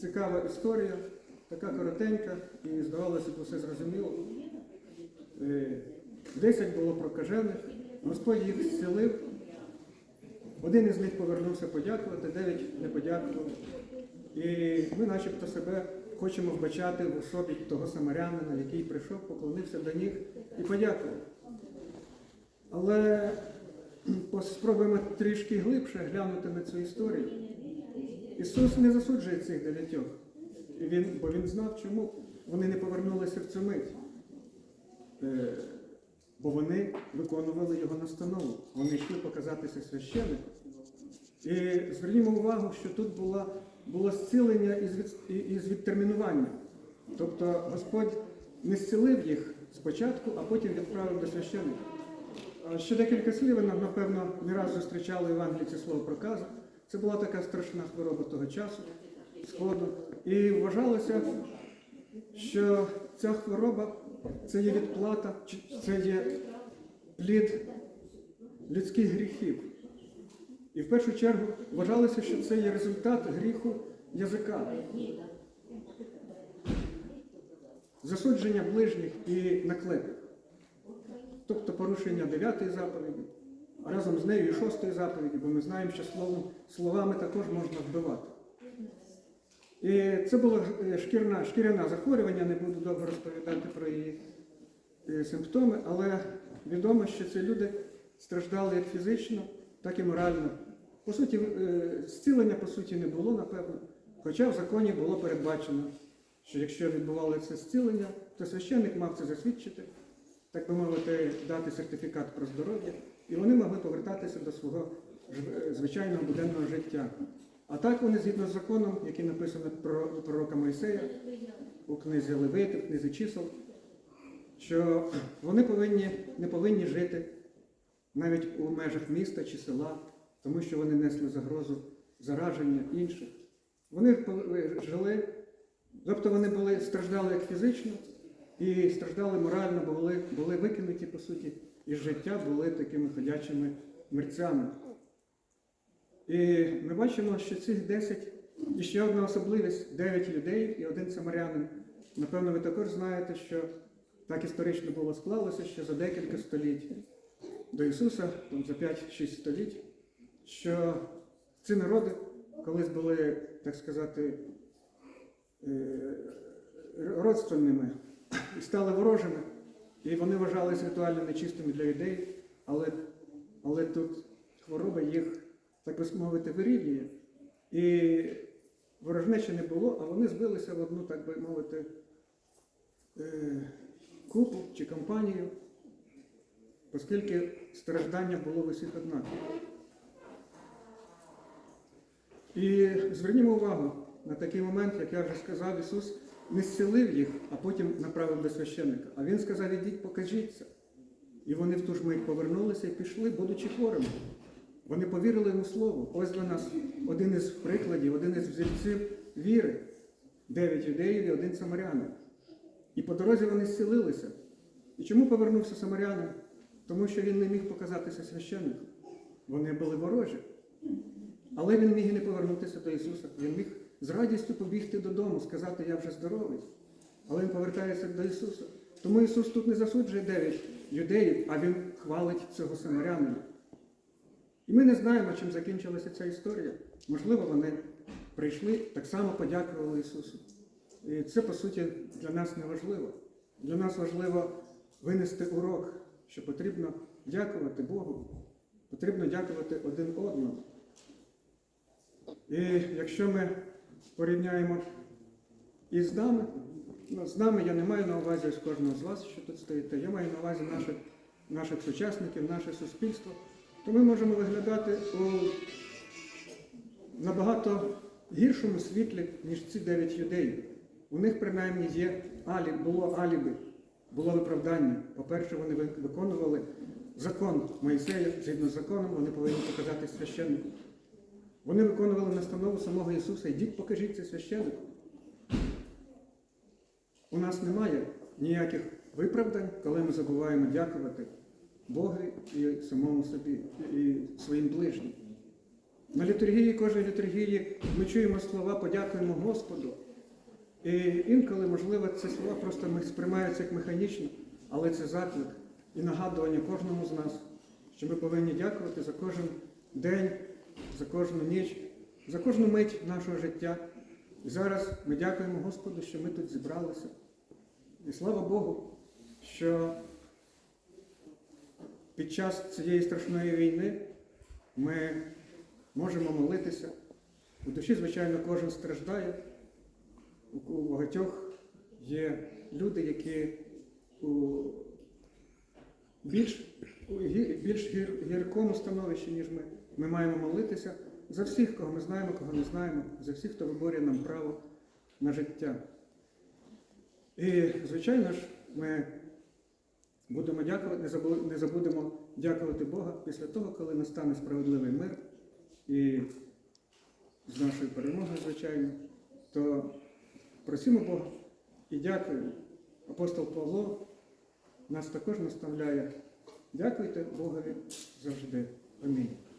цікава історія, така коротенька, і здавалося б, усе зрозуміло. Е, Десять було прокажених, Господь їх зцілив. Один із них повернувся подякувати, дев'ять не подякував. І ми начебто себе хочемо вбачати в особі того самарянина, який прийшов, поклонився до них і подякував. Але спробуємо трішки глибше глянути на цю історію. Ісус не засуджує цих дев'ятьох, він, бо Він знав, чому вони не повернулися в цю мить. Е, Бо вони виконували його настанову. Вони йшли показатися священником. І звернімо увагу, що тут була, було зцілення із, від, із відтермінування. Тобто Господь не зцілив їх спочатку, а потім відправив до священника. Ще декілька слів, напевно, не раз зустрічали в Євангелії це слово проказа. Це була така страшна хвороба того часу, сходу. І вважалося, що ця хвороба це є відплата, це є плід людських гріхів. І в першу чергу вважалося, що це є результат гріху язика. Засудження ближніх і наклепів. Тобто порушення дев'ятої заповіді, разом з нею і шостої заповіді, бо ми знаємо, що словом, словами також можна вбивати. І це було е, шкірна, шкіряне захворювання, не буду довго розповідати про її е, симптоми, але відомо, що ці люди страждали як фізично, так і морально. По суті, е, зцілення по суті не було, напевно. Хоча в законі було передбачено, що якщо відбувалося зцілення, то священник мав це засвідчити, так би мовити, дати сертифікат про здоров'я, і вони могли повертатися до свого е, звичайного буденного життя. А так вони, згідно з законом, який написано про пророка Мойсея у книзі Левити, в книзі чисел, що вони повинні, не повинні жити навіть у межах міста чи села, тому що вони несли загрозу зараження інших. Вони жили, тобто вони були, страждали як фізично і страждали морально, бо були, були викинуті, по суті, із життя, були такими ходячими мерцями. І ми бачимо, що цих 10, і ще одна особливість 9 людей і один самарянин. Напевно, ви також знаєте, що так історично було склалося, що за декілька століть до Ісуса, там за 5-6 століть, що ці народи колись були, так сказати, е, родственними і стали ворожими, і вони вважалися ритуально нечистими для людей, але, але тут хвороба їх, так би мовити, вирівнює. І ворожнечі не було, а вони збилися в одну, так би мовити, е, купу чи компанію, оскільки страждання було в усіх однаково. І звернімо увагу на такий момент, як я вже сказав, Ісус не зцілив їх, а потім направив до священника. А Він сказав, ідіть, покажіться. І вони в ту ж мить повернулися і пішли, будучи хворими. Вони повірили йому слову. Ось для нас один із прикладів, один із взірців віри. Дев'ять юдеїв і один самарянин. І по дорозі вони зцілилися. І чому повернувся самарянин? Тому що він не міг показатися священником. Вони були ворожі. Але він міг і не повернутися до Ісуса. Він міг з радістю побігти додому, сказати, я вже здоровий. Але він повертається до Ісуса. Тому Ісус тут не засуджує дев'ять юдеїв, а Він хвалить цього самарянина. І ми не знаємо, чим закінчилася ця історія. Можливо, вони прийшли, так само подякували Ісусу. І це, по суті, для нас не важливо. Для нас важливо винести урок, що потрібно дякувати Богу, потрібно дякувати один одному. І якщо ми порівняємо із нами, ну, з нами я не маю на увазі ось кожного з вас, що тут стоїте, я маю на увазі наших, наших сучасників, наше суспільство, то ми можемо виглядати у набагато гіршому світлі, ніж ці дев'ять людей. У них принаймні є алі, було аліби, було виправдання. По-перше, вони виконували закон Моїсея, згідно з законом, вони повинні показати священнику. Вони виконували настанову самого Ісуса, йдіть, покажіть це священнику. У нас немає ніяких виправдань, коли ми забуваємо дякувати Богу і самому собі, і своїм ближнім. На літургії, кожній літургії ми чуємо слова, подякуємо Господу. І інколи, можливо, ці слова просто сприймаються як механічно, але це заклик і нагадування кожному з нас, що ми повинні дякувати за кожен день, за кожну ніч, за кожну мить нашого життя. І зараз ми дякуємо Господу, що ми тут зібралися. І слава Богу, що під час цієї страшної війни ми можемо молитися. У душі, звичайно, кожен страждає. У багатьох є люди, які у більш, більш гіркому становищі, ніж ми. Ми маємо молитися за всіх, кого ми знаємо, кого не знаємо, за всіх, хто виборює нам право на життя. І, звичайно ж, ми будемо дякувати, не забудемо дякувати Бога після того, коли настане справедливий мир і з нашою перемогою, звичайно, то просимо Бога і дякуємо. Апостол Павло нас також наставляє. Дякуйте Богові завжди. Амінь.